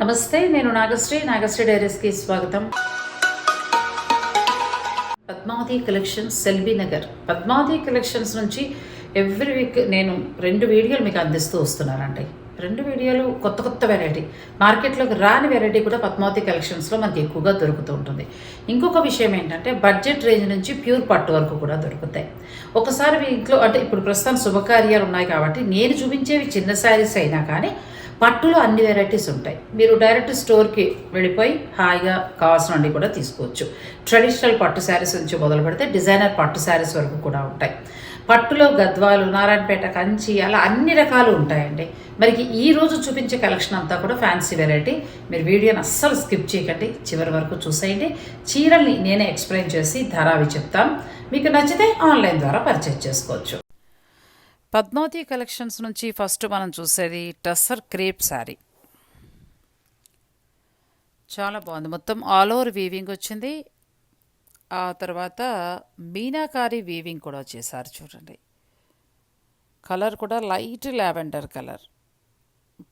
నమస్తే నేను నాగశ్రీ. నాగశ్రీ డైరీస్కి స్వాగతం. Padmavati collections Cellbay Nagar. Padmavati collections నుంచి ఎవ్రీ వీక్ నేను రెండు వీడియోలు మీకు అందిస్తూ వస్తున్నానండి. రెండు వీడియోలు కొత్త కొత్త వెరైటీ మార్కెట్లోకి రాని వెరైటీ కూడా పద్మావతి కలెక్షన్స్లో మనకి ఎక్కువగా దొరుకుతూ ఉంటుంది. ఇంకొక విషయం ఏంటంటే బడ్జెట్ రేంజ్ నుంచి ప్యూర్ పట్టు వరకు కూడా దొరుకుతాయి. ఒకసారి మీ ఇంట్లో అంటే ఇప్పుడు ప్రస్తుతం శుభకార్యాలు ఉన్నాయి కాబట్టి నేను చూపించేవి చిన్న శారీస్ అయినా కానీ పట్టులో అన్ని వెరైటీస్ ఉంటాయి. మీరు డైరెక్ట్ స్టోర్కి వెళ్ళిపోయి హాయిగా కావాల్సినవన్నీ కూడా తీసుకోవచ్చు. ట్రెడిషనల్ పట్టు శారీస్ నుంచి మొదలు పెడితే డిజైనర్ పట్టు శారీస్ వరకు కూడా ఉంటాయి. పట్టులో గద్వాలు నారాయణపేట కంచి అలా అన్ని రకాలు ఉంటాయండి. మరి ఈ రోజు చూపించే కలెక్షన్ అంతా కూడా ఫ్యాన్సీ వెరైటీ మీరు వీడియోని అస్సలు స్కిప్ చేయకండి. చివరి వరకు చూసేయండి. చీరల్ని నేనే ఎక్స్ప్లెయిన్ చేసి ధర అవి చెప్తాం. మీకు నచ్చితే ఆన్లైన్ ద్వారా పర్చేజ్ చేసుకోవచ్చు. పద్మావతి కలెక్షన్స్ నుంచి ఫస్ట్ మనం చూసేది టస్సర్ క్రేప్ శారీ. చాలా బాగుంది. మొత్తం ఆల్ ఓవర్ వీవింగ్ వచ్చింది. ఆ తర్వాత మీనాకారి వీవింగ్ కూడా వచ్చేసారు చూడండి. కలర్ కూడా లైట్ లావెండర్ కలర్.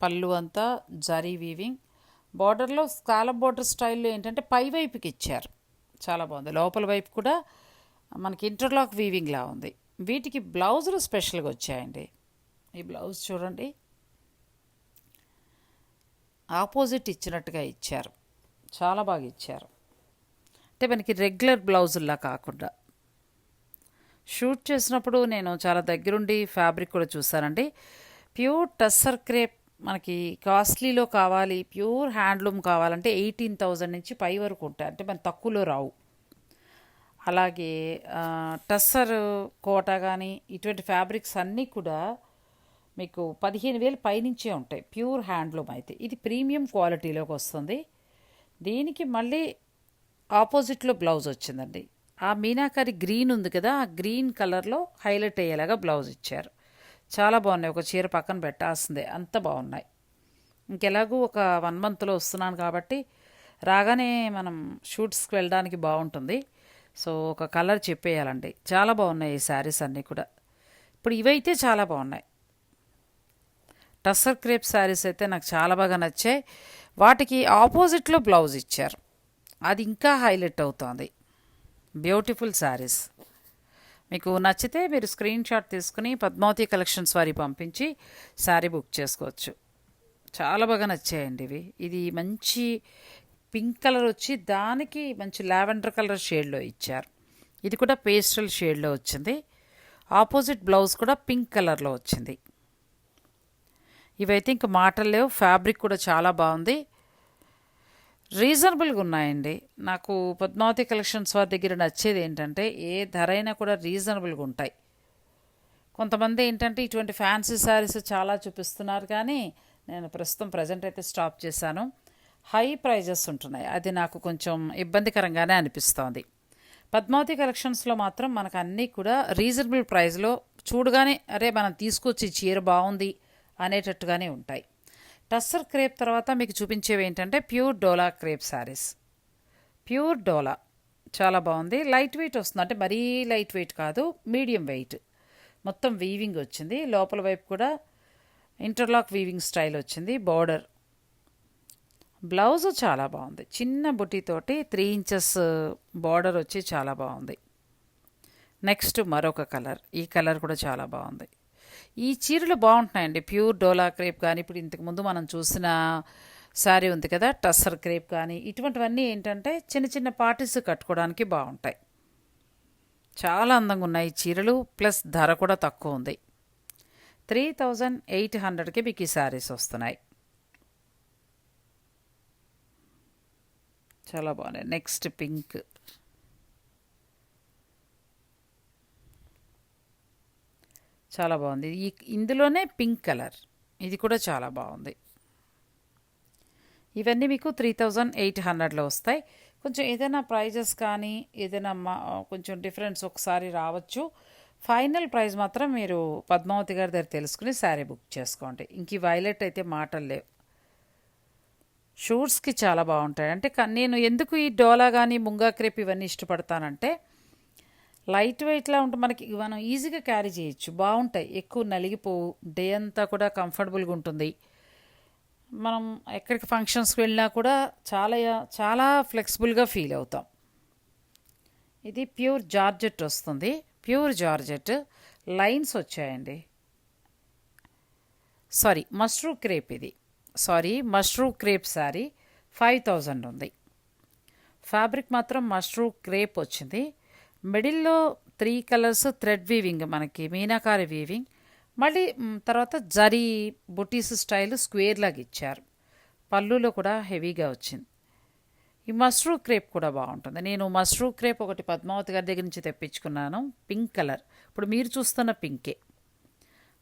పళ్ళు అంతా జరీ వీవింగ్. బార్డర్లో స్కాలప్ బార్డర్ స్టైల్లో ఏంటంటే పై వైపుకి ఇచ్చారు. చాలా బాగుంది. లోపల వైపు కూడా మనకి ఇంటర్లాక్ వీవింగ్లా ఉంది. వీటికి బ్లౌజులు స్పెషల్గా వచ్చాయండి. ఈ బ్లౌజ్ చూడండి. ఆపోజిట్ ఇచ్చినట్టుగా ఇచ్చారు. చాలా బాగా ఇచ్చారు. అంటే మనకి రెగ్యులర్ బ్లౌజుల్లా కాకుండా. షూట్ చేసినప్పుడు నేను చాలా దగ్గరుండి ఫ్యాబ్రిక్ కూడా చూసానండి ప్యూర్ టస్సర్ క్రేప్ మనకి కాస్ట్లీలో కావాలి ప్యూర్ హ్యాండ్లూమ్ కావాలంటే ఎయిటీన్ థౌజండ్ నుంచి పై వరకు ఉంటాయి. అంటే మన తక్కువలో రావు. అలాగే టస్సర్ కోట కానీ ఇటువంటి ఫ్యాబ్రిక్స్ అన్నీ కూడా మీకు పదిహేను వేలు పైనుంచే ఉంటాయి. ప్యూర్ హ్యాండ్లూమ్ అయితే. ఇది ప్రీమియం క్వాలిటీలోకి వస్తుంది. దీనికి మళ్ళీ ఆపోజిట్లో బ్లౌజ్ వచ్చిందండి. ఆ మీనాకారి గ్రీన్ ఉంది కదా ఆ గ్రీన్ కలర్లో హైలైట్ అయ్యేలాగా బ్లౌజ్ ఇచ్చారు. చాలా బాగున్నాయి. ఒక చీర పక్కన పెట్టాల్సిందే. అంత బాగున్నాయి. ఇంకెలాగూ ఒక వన్ మంత్లో వస్తున్నాను కాబట్టి రాగానే మనం షూట్స్కి వెళ్ళడానికి బాగుంటుంది. సో ఒక కలర్ చెప్పేయాలండి. చాలా బాగున్నాయి ఈ శారీస్ అన్నీ కూడా. ఇప్పుడు ఇవైతే చాలా బాగున్నాయి. టస్సర్ క్రేప్ శారీస్ అయితే నాకు చాలా బాగా నచ్చాయి. వాటికి ఆపోజిట్లో బ్లౌజ్ ఇచ్చారు. అది ఇంకా హైలైట్ అవుతోంది. Beautiful sarees. మీకు నచ్చితే మీరు స్క్రీన్ షాట్ తీసుకుని పద్మావతి కలెక్షన్స్ వారి పంపించి శారీ బుక్ చేసుకోవచ్చు. చాలా బాగా నచ్చాయండి ఇవి. ఇది మంచి పింక్ కలర్ వచ్చి దానికి మంచి లావెండర్ కలర్ షేడ్లో ఇచ్చారు. ఇది కూడా పేస్టల్ షేడ్లో వచ్చింది. ఆపోజిట్ బ్లౌజ్ కూడా పింక్ కలర్లో వచ్చింది. ఇవైతే ఇంక మాటలు లేవు. ఫ్యాబ్రిక్ కూడా చాలా బాగుంది. రీజనబుల్గా ఉన్నాయండి. నాకు పద్మావతి కలెక్షన్స్ వారి దగ్గర నచ్చేది ఏంటంటే ఏ ధర అయినా కూడా రీజనబుల్గా ఉంటాయి. కొంతమంది ఏంటంటే ఇటువంటి ఫ్యాన్సీ శారీస్ చాలా చూపిస్తున్నారు కానీ నేను ప్రస్తుతం ప్రజెంట్ అయితే స్టాప్ చేశాను. హై ప్రైజెస్ ఉంటున్నాయి. అది నాకు కొంచెం ఇబ్బందికరంగానే అనిపిస్తోంది. పద్మావతి కలెక్షన్స్లో మాత్రం మనకు అన్నీ కూడా రీజనబుల్ ప్రైస్లో చూడగానే అరే మనం తీసుకొచ్చి చీర బాగుంది అనేటట్టుగానే ఉంటాయి. టస్సర్ క్రేప్ తర్వాత మీకు చూపించేవి ఏంటంటే pure dola crepe sarees. Pure dola. చాలా బాగుంది. లైట్ వెయిట్ వస్తుంది. అంటే మరీ లైట్ వెయిట్ కాదు మీడియం వెయిట్. మొత్తం వీవింగ్ వచ్చింది. లోపల వైపు కూడా ఇంటర్లాక్ వీవింగ్ స్టైల్ వచ్చింది. బార్డర్ బ్లౌజ్ చాలా బాగుంది. చిన్న బుట్టితోటి త్రీ ఇంచెస్ బార్డర్ వచ్చి చాలా బాగుంది. నెక్స్ట్ మరొక కలర్. ఈ కలర్ కూడా చాలా బాగుంది. ఈ చీరలు బాగుంటున్నాయండి. ప్యూర్ డోలా క్రేప్ కానీ ఇప్పుడు ఇంతకుముందు మనం చూసిన శారీ ఉంది కదా టస్సర్ క్రేప్ కానీ ఇటువంటివన్నీ ఏంటంటే చిన్న చిన్న పార్టీస్ కట్టుకోవడానికి బాగుంటాయి. చాలా అందంగా ఉన్నాయి ఈ చీరలు ప్లస్ ధర కూడా తక్కువ ఉంది. త్రీ థౌజండ్ ఎయిట్ హండ్రెడ్కి మీకు ఈ శారీస్ వస్తున్నాయి. చాలా బాగున్నాయి. నెక్స్ట్ పింక్ చాలా బాగుంది. ఈ ఇందులోనే పింక్ కలర్ ఇది కూడా చాలా బాగుంది. ఇవన్నీ మీకు త్రీ థౌజండ్ ఎయిట్ హండ్రెడ్లో వస్తాయి. కొంచెం ఏదైనా ప్రైజెస్ కానీ ఏదైనా మా కొంచెం డిఫరెన్స్ ఒకసారి రావచ్చు. ఫైనల్ ప్రైస్ మాత్రం మీరు పద్మావతి గారి దగ్గర తెలుసుకుని శారీ బుక్ చేసుకోండి. ఇంక వైలెట్ అయితే మాటలు లేవు. షూట్స్కి చాలా బాగుంటాయి. అంటే నేను ఎందుకు ఈ డోలా కానీ ముంగా క్రేప్ ఇవన్నీ ఇష్టపడతానంటే లైట్ వెయిట్లా ఉంటే మనకి మనం ఈజీగా క్యారీ చేయొచ్చు. బాగుంటాయి. ఎక్కువ నలిగిపోవు. డే అంతా కూడా కంఫర్టబుల్గా ఉంటుంది. మనం ఎక్కడికి ఫంక్షన్స్కి వెళ్ళినా కూడా చాలా చాలా ఫ్లెక్సిబుల్గా ఫీల్ అవుతాం. ఇది ప్యూర్ జార్జెట్ వస్తుంది. Pure georgette. లైన్స్ వచ్చాయండి. సారీ మష్రూ క్రేప్ ఇది. Sorry mashru crepe saree five thousand ఉంది. ఫ్యాబ్రిక్ మాత్రం మష్రూ క్రేప్ వచ్చింది. మిడిల్లో త్రీ కలర్స్ థ్రెడ్ వీవింగ్ మనకి మీనాకారి వీవింగ్. మళ్ళీ తర్వాత జరీ బుటీస్ స్టైల్ స్క్వేర్ లాగా ఇచ్చారు. పళ్ళులో కూడా హెవీగా వచ్చింది. ఈ మష్రూ క్రేప్ కూడా బాగుంటుంది. నేను మష్రూ క్రేప్ ఒకటి పద్మావతి గారి దగ్గర నుంచి తెప్పించుకున్నాను. Pink colour. ఇప్పుడు మీరు చూస్తున్న పింకే.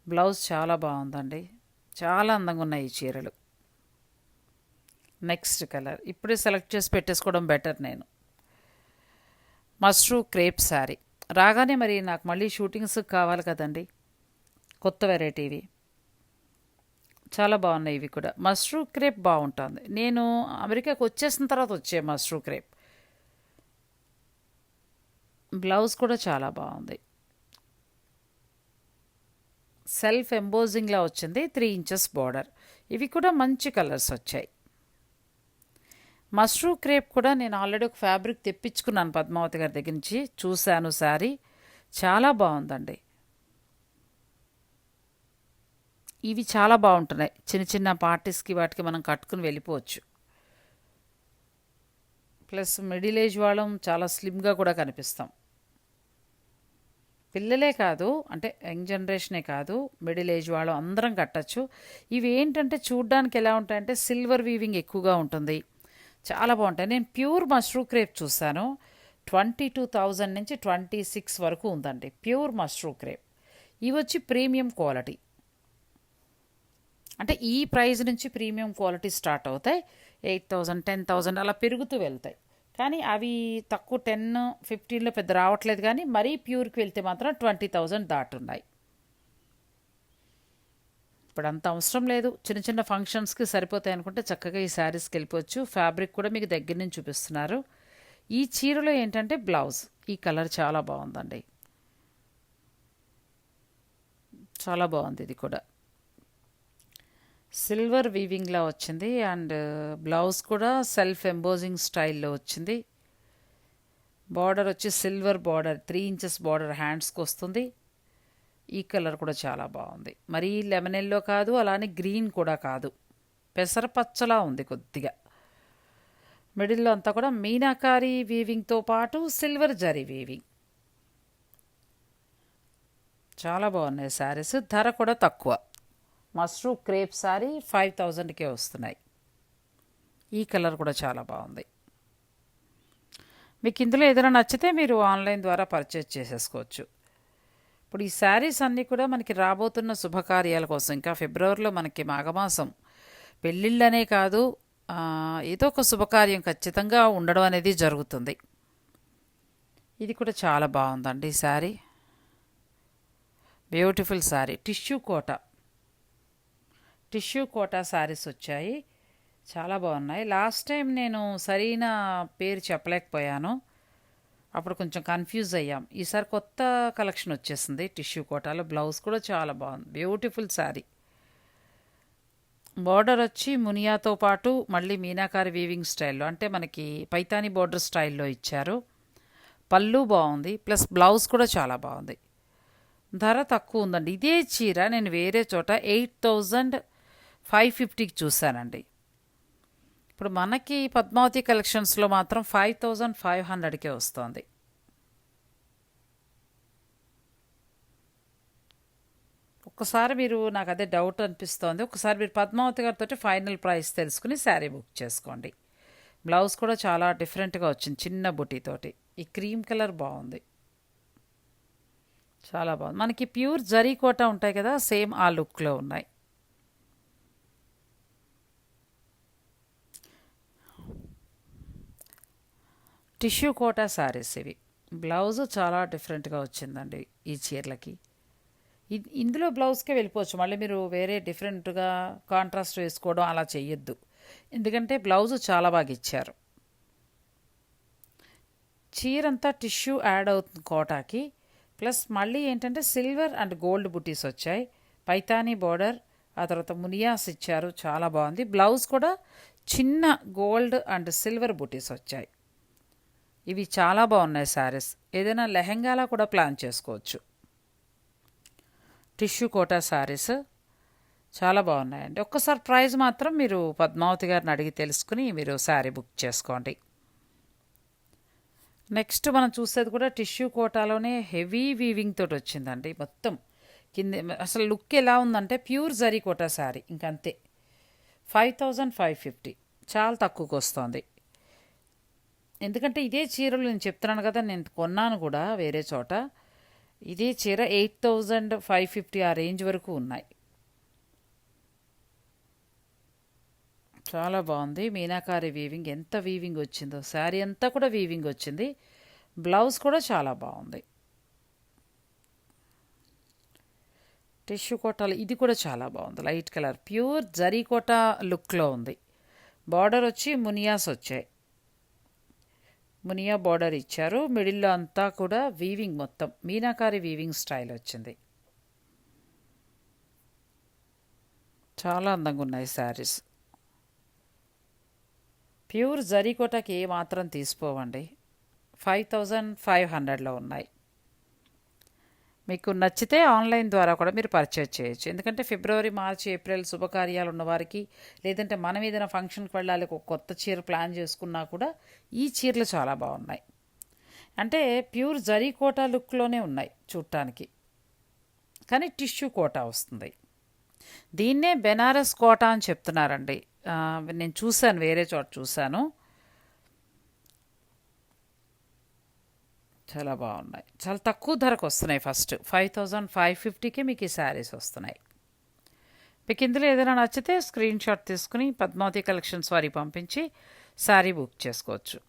బ్లౌజ్ చాలా బాగుందండి. చాలా అందంగా ఉన్నాయి ఈ చీరలు. Next colour. ఇప్పుడే సెలెక్ట్ చేసి పెట్టేసుకోవడం బెటర్ నేను. Mashru crepe saree. రాగానే మరి నాకు మళ్ళీ షూటింగ్స్ కావాలి కదండి. కొత్త వెరైటీ ఇవి చాలా బాగున్నాయి ఇవి కూడా. మస్ట్రూ క్రేప్ బాగుంటుంది. నేను అమెరికాకు వచ్చేసిన తర్వాత వచ్చే మస్ట్రూ క్రేప్. బ్లౌజ్ కూడా చాలా బాగుంది. సెల్ఫ్ ఎంబోజింగ్లా వచ్చింది. Three inches border. ఇవి కూడా మంచి కలర్స్ వచ్చాయి. మష్రూ క్రేప్ కూడా నేను ఆల్రెడీ ఒక ఫ్యాబ్రిక్ తెప్పించుకున్నాను పద్మావతి గారి దగ్గర నుంచి. చూశాను శారీ. చాలా బాగుందండి. ఇవి చాలా బాగుంటున్నాయి. చిన్న చిన్న పార్టీస్కి వాటికి మనం కట్టుకుని వెళ్ళిపోవచ్చు. ప్లస్ మిడిల్ ఏజ్ వాళ్ళం చాలా స్లిమ్గా కూడా కనిపిస్తాం. పిల్లలే కాదు అంటే యంగ్ జనరేషనే కాదు మిడిల్ ఏజ్ వాళ్ళు అందరం కట్టచ్చు. ఇవి ఏంటంటే చూడ్డానికి ఎలా ఉంటాయంటే సిల్వర్ వీవింగ్ ఎక్కువగా ఉంటుంది. చాలా బాగుంటాయి. నేను ప్యూర్ మష్రూ క్రేప్ చూశాను. ట్వంటీ టూ థౌజండ్ నుంచి ట్వంటీ సిక్స్ వరకు ఉందండి. Pure mashru crepe. ఇవి వచ్చి ప్రీమియం క్వాలిటీ. అంటే ఈ ప్రైస్ నుంచి ప్రీమియం క్వాలిటీ స్టార్ట్ అవుతాయి. ఎయిట్ థౌజండ్ టెన్ థౌజండ్ అలా పెరుగుతూ వెళ్తాయి. కానీ అవి తక్కువ టెన్ ఫిఫ్టీన్లో పెద్ద రావట్లేదు కానీ మరీ ప్యూర్కి వెళ్తే మాత్రం ట్వంటీ థౌజండ్ దాటున్నాయి. ఇప్పుడు అంత అవసరం లేదు. చిన్న చిన్న ఫంక్షన్స్కి సరిపోతాయి అనుకుంటే చక్కగా ఈ శారీస్కి వెళ్ళిపోవచ్చు. ఫ్యాబ్రిక్ కూడా మీకు దగ్గర నుంచి చూపిస్తున్నారు. ఈ చీరలో ఏంటంటే బ్లౌజ్. ఈ కలర్ చాలా బాగుందండి. చాలా బాగుంది ఇది కూడా. సిల్వర్ వీవింగ్లా వచ్చింది అండ్ బ్లౌజ్ కూడా సెల్ఫ్ ఎంబోజింగ్ స్టైల్లో వచ్చింది. బార్డర్ వచ్చి silver border three inches border హ్యాండ్స్కి వస్తుంది. ఈ కలర్ కూడా చాలా బాగుంది. మరీ లెమన్ ఎల్లో కాదు అలానే గ్రీన్ కూడా కాదు. పెసర పచ్చలా ఉంది కొద్దిగా. మిడిల్లో అంతా కూడా మీనాకారి వీవింగ్తో పాటు సిల్వర్ జరీ వీవింగ్ చాలా బాగున్నాయి శారీస్. ధర కూడా తక్కువ. మష్రూమ్ క్రేప్ శారీ ఫైవ్ థౌజండ్కే వస్తున్నాయి. ఈ కలర్ కూడా చాలా బాగుంది. మీకు ఇందులో ఏదైనా నచ్చితే మీరు ఆన్లైన్ ద్వారా పర్చేజ్ చేసేసుకోవచ్చు. ఇప్పుడు ఈ శారీస్ అన్నీ కూడా మనకి రాబోతున్న శుభకార్యాల కోసం. ఇంకా ఫిబ్రవరిలో మనకి మాఘమాసం. పెళ్ళిళ్ళనే కాదు ఏదో ఒక శుభకార్యం ఖచ్చితంగా ఉండడం అనేది జరుగుతుంది. ఇది కూడా చాలా బాగుందండి ఈ saree. Beautiful saree. Tissue kota. Tissue kota sarees వచ్చాయి. చాలా బాగున్నాయి. లాస్ట్ టైం నేను సరైన పేరు చెప్పలేకపోయాను. అప్పుడు కొంచెం కన్ఫ్యూజ్ అయ్యాం. ఈసారి కొత్త కలెక్షన్ వచ్చేసింది. టిష్యూ కోటాలో బ్లౌజ్ కూడా చాలా బాగుంది. బ్యూటిఫుల్ శారీ బార్డర్ వచ్చి మునియాతో పాటు మళ్ళీ మీనాకారి వీవింగ్ స్టైల్లో అంటే మనకి పైతాని బార్డర్ స్టైల్లో ఇచ్చారు. పళ్ళు బాగుంది. ప్లస్ బ్లౌజ్ కూడా చాలా బాగుంది. ధర తక్కువ ఉందండి. ఇదే చీర నేను వేరే చోట ఎయిట్ థౌజండ్ ఫైవ్ ఫిఫ్టీకి చూశానండి. ఇప్పుడు మనకి పద్మావతి కలెక్షన్స్లో మాత్రం ఫైవ్ థౌజండ్ ఫైవ్ హండ్రెడ్కే వస్తుంది. ఒక్కసారి మీరు నాకు అదే డౌట్ అనిపిస్తోంది. ఒకసారి మీరు పద్మావతి గారితో ఫైనల్ ప్రైస్ తెలుసుకుని శారీ బుక్ చేసుకోండి. బ్లౌజ్ కూడా చాలా డిఫరెంట్గా వచ్చింది చిన్న బుటీతోటి. ఈ క్రీమ్ కలర్ బాగుంది. చాలా బాగుంది. మనకి ప్యూర్ జరీ కోట ఉంటాయి కదా సేమ్ ఆ లుక్లో ఉన్నాయి. టిష్యూ కోటా శారీస్ ఇవి. బ్లౌజ్ చాలా డిఫరెంట్గా వచ్చిందండి ఈ చీరలకి. ఇ- ఇందులో బ్లౌజ్కే వెళ్ళిపోవచ్చు. మళ్ళీ మీరు వేరే డిఫరెంట్గా కాంట్రాస్ట్ వేసుకోవడం అలా చేయొద్దు ఎందుకంటే బ్లౌజ్ చాలా బాగా ఇచ్చారు. చీర అంతా టిష్యూ యాడ్ అవుతుంది కోటాకి. ప్లస్ మళ్ళీ ఏంటంటే సిల్వర్ అండ్ గోల్డ్ బుటీస్ వచ్చాయి. పైతానీ బోర్డర్ ఆ తర్వాత మునియాస్ ఇచ్చారు. చాలా బాగుంది. బ్లౌజ్ కూడా చిన్న గోల్డ్ అండ్ సిల్వర్ బుటీస్ వచ్చాయి. ఇవి చాలా బాగున్నాయి శారీస్. ఏదైనా లెహెంగాలా కూడా ప్లాన్ చేసుకోవచ్చు. టిష్యూ కోటా శారీస్ చాలా బాగున్నాయండి. ఒక్కసారి ప్రైస్ మాత్రం మీరు పద్మావతి గారిని అడిగి తెలుసుకుని మీరు శారీ బుక్ చేసుకోండి. నెక్స్ట్ మనం చూసేది కూడా టిష్యూ కోటాలోనే హెవీ వీవింగ్ తోటి వచ్చిందండి. మొత్తం కింద అసలు లుక్ ఎలా ఉందంటే ప్యూర్ జరీ కోటా శారీ. ఇంకంతే. Five thousand five fifty. చాలా తక్కువకి వస్తుంది. ఎందుకంటే ఇదే చీరలు నేను చెప్తున్నాను కదా నేను కొన్నాను కూడా వేరే చోట. ఇదే చీర ఎయిట్ థౌజండ్ ఫైవ్ ఫిఫ్టీ ఆ రేంజ్ వరకు ఉన్నాయి. చాలా బాగుంది. మీనాకారి వీవింగ్ ఎంత వీవింగ్ వచ్చిందో శారీ అంతా కూడా వీవింగ్ వచ్చింది. బ్లౌజ్ కూడా చాలా బాగుంది. టిష్యూ కోటాలు ఇది కూడా చాలా బాగుంది. Light colour pure zari kota లుక్లో ఉంది. బార్డర్ వచ్చి మునియాస్ వచ్చాయి. మునియా బార్డర్ ఇచ్చారు. మిడిల్లో అంతా కూడా వీవింగ్ మొత్తం. మీనాకారి వీవింగ్ స్టైల్ వచ్చింది. చాలా అందంగా ఉన్నాయి శారీస్. ప్యూర్ జరీకోటకి మాత్రం తీసుకోవండి. ఫైవ్ థౌజండ్ ఫైవ్ హండ్రెడ్లో ఉన్నాయి. మీకు నచ్చితే ఆన్లైన్ ద్వారా కూడా మీరు పర్చేజ్ చేయొచ్చు. ఎందుకంటే ఫిబ్రవరి మార్చి ఏప్రిల్ శుభకార్యాలు ఉన్నవారికి లేదంటే మనం ఏదైనా ఫంక్షన్కి వెళ్ళాలి ఒక కొత్త చీర ప్లాన్ చేసుకున్నా కూడా ఈ చీరలు చాలా బాగున్నాయి. అంటే ప్యూర్ జరీ కోటా లుక్లోనే ఉన్నాయి చూడటానికి. కానీ టిష్యూ కోటా వస్తుంది. దీన్నే బెనారస్ కోటా అని చెప్తున్నారండి. నేను చూశాను వేరే చోట చూశాను. చాలా బాగున్నాయి. చాలా తక్కువ ధరకు వస్తున్నాయి ఫస్ట్ ఫైవ్ థౌజండ్ ఫైవ్ ఫిఫ్టీకి మీకు ఈ శారీస్ వస్తున్నాయి. మీకు ఇందులో ఏదైనా నచ్చితే స్క్రీన్ షాట్ తీసుకుని పద్మావతి కలెక్షన్స్ వారికి పంపించి శారీ బుక్ చేసుకోవచ్చు.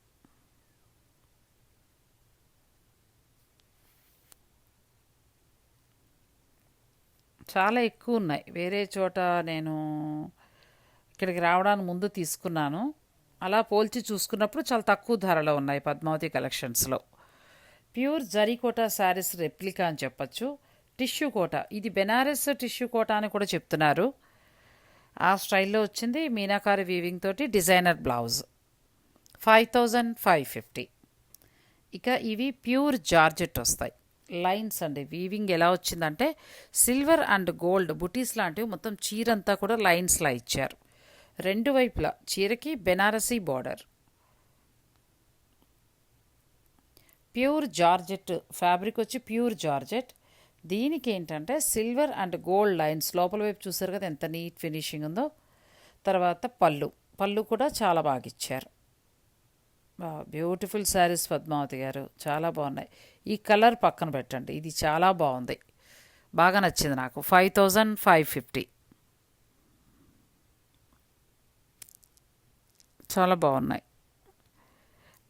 చాలా ఎక్కువ ఉన్నాయి. వేరే చోట నేను ఇక్కడికి రావడానికి ముందు తీసుకున్నాను. అలా పోల్చి చూసుకున్నప్పుడు చాలా తక్కువ ధరలో ఉన్నాయి పద్మావతి కలెక్షన్స్లో ప్యూర్ జరీకోట శారీస్ రెప్లికా అని చెప్పచ్చు. టిష్యూ కోట. ఇది బెనారస్ టిష్యూ కోట అని కూడా చెప్తున్నారు. ఆ స్టైల్లో వచ్చింది మీనాకారి వీవింగ్ తోటి designer blouse. Five thousand five fifty. ఇక ఇవి ప్యూర్ జార్జెట్ వస్తాయి. లైన్స్ అండి. వీవింగ్ ఎలా వచ్చిందంటే సిల్వర్ అండ్ గోల్డ్ బుటీస్ లాంటివి మొత్తం చీరంతా కూడా లైన్స్లా ఇచ్చారు. రెండు వైపులా చీరకి Banarasi border pure georgette fabric వచ్చి ప్యూర్ జార్జెట్. దీనికి ఏంటంటే సిల్వర్ అండ్ గోల్డ్ లైన్స్. లోపల వైపు చూసారు కదా ఎంత నీట్ ఫినిషింగ్ ఉందో. తర్వాత పళ్ళు. పళ్ళు కూడా చాలా బాగా ఇచ్చారు. బ్యూటిఫుల్ శారీస్ పద్మావతి గారు. చాలా బాగున్నాయి. ఈ కలర్ పక్కన పెట్టండి. ఇది చాలా బాగుంది. బాగా నచ్చింది నాకు. Five thousand five fifty. చాలా బాగున్నాయి.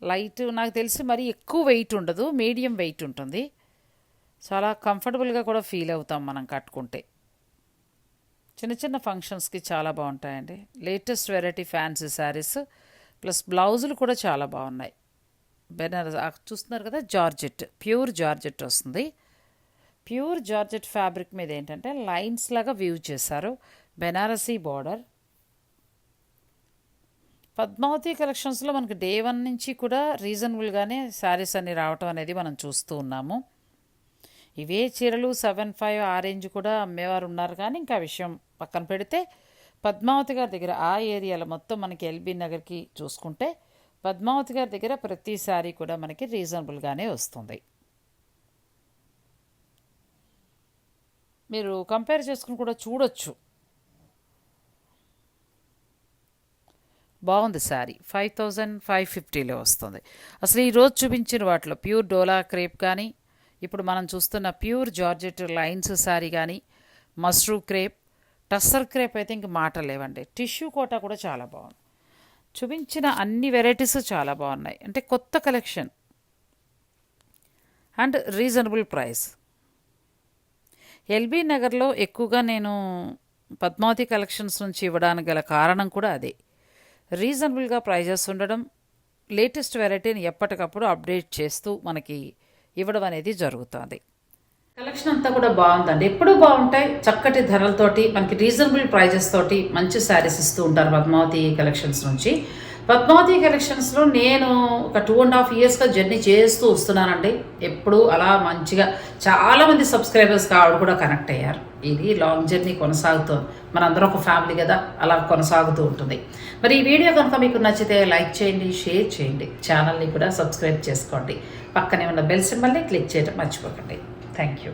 లైట్ నాకు తెలిసి మరీ ఎక్కువ వెయిట్ ఉండదు మీడియం వెయిట్ ఉంటుంది. చాలా కంఫర్టబుల్గా కూడా ఫీల్ అవుతాం మనం కట్టుకుంటే. చిన్న చిన్న ఫంక్షన్స్కి చాలా బాగుంటాయండి. Latest variety fancy sarees plus బ్లౌజులు కూడా చాలా బాగున్నాయి. బెనారస్ చూస్తున్నారు కదా జార్జెట్ ప్యూర్ జార్జెట్ వస్తుంది. ప్యూర్ జార్జెట్ ఫ్యాబ్రిక్ మీద ఏంటంటే లైన్స్ లాగా వ్యూ చేశారు. బెనారసీ బార్డర్ పద్మావతి కలెక్షన్స్లో మనకి డే వన్ నుంచి కూడా రీజనబుల్గానే శారీస్ అన్ని రావటం అనేది మనం చూస్తూ ఉన్నాము. ఇవే చీరలు సెవెన్ ఫైవ్ ఆ రేంజ్ కూడా అమ్మేవారు ఉన్నారు కానీ ఇంకా విషయం పక్కన పెడితే పద్మావతి గారి దగ్గర ఆ ఏరియాలో మొత్తం మనకి ఎల్బీ నగర్కి చూసుకుంటే పద్మావతి గారి దగ్గర ప్రతి శారీ కూడా మనకి రీజనబుల్గానే వస్తుంది. మీరు కంపేర్ చేసుకుని కూడా చూడొచ్చు. బాగుంది శారీ. ఫైవ్ థౌజండ్ ఫైవ్ ఫిఫ్టీలో వస్తుంది. అసలు ఈరోజు చూపించిన వాటిలో ప్యూర్ డోలా క్రేప్ కానీ ఇప్పుడు మనం చూస్తున్న ప్యూర్ జార్జెట్ లైన్స్ శారీ కానీ మస్రూ క్రేప్ టస్సర్ క్రేప్ అయితే ఇంక మాట లేవండి. టిష్యూ కోట కూడా చాలా బాగుంది. చూపించిన అన్ని వెరైటీస్ చాలా బాగున్నాయి. అంటే కొత్త collection. And reasonable price. LB నగర్లో ఎక్కువగా నేను పద్మావతి కలెక్షన్స్ నుంచి ఇవ్వడానికి గల కారణం కూడా అదే. రీజనబుల్గా ప్రైజెస్ ఉండడం లేటెస్ట్ వెరైటీని ఎప్పటికప్పుడు అప్డేట్ చేస్తూ మనకి ఇవ్వడం అనేది జరుగుతుంది. కలెక్షన్ అంతా కూడా బాగుందండి. ఎప్పుడూ బాగుంటాయి. చక్కటి ధరలతోటి మనకి రీజనబుల్ ప్రైజెస్ తోటి మంచి శారీస్ ఇస్తూ ఉంటారు పద్మావతి కలెక్షన్స్ నుంచి. పద్మావతి కలెక్షన్స్లో నేను ఒక టూ అండ్ హాఫ్ ఇయర్స్గా జర్నీ చేస్తూ వస్తున్నానండి. ఎప్పుడు అలా మంచిగా చాలామంది సబ్స్క్రైబర్స్ ఆవిడ కూడా కనెక్ట్ అయ్యారు. ఇది లాంగ్ జర్నీ కొనసాగుతుంది మనందరం ఒక ఫ్యామిలీ కదా అలా కొనసాగుతూ ఉంటుంది. మరి ఈ వీడియో కనుక మీకు నచ్చితే లైక్ చేయండి షేర్ చేయండి. ఛానల్ని కూడా సబ్స్క్రైబ్ చేసుకోండి. పక్కనే ఉన్న బెల్ సింబల్ని క్లిక్ చేయడం మర్చిపోకండి. Thank you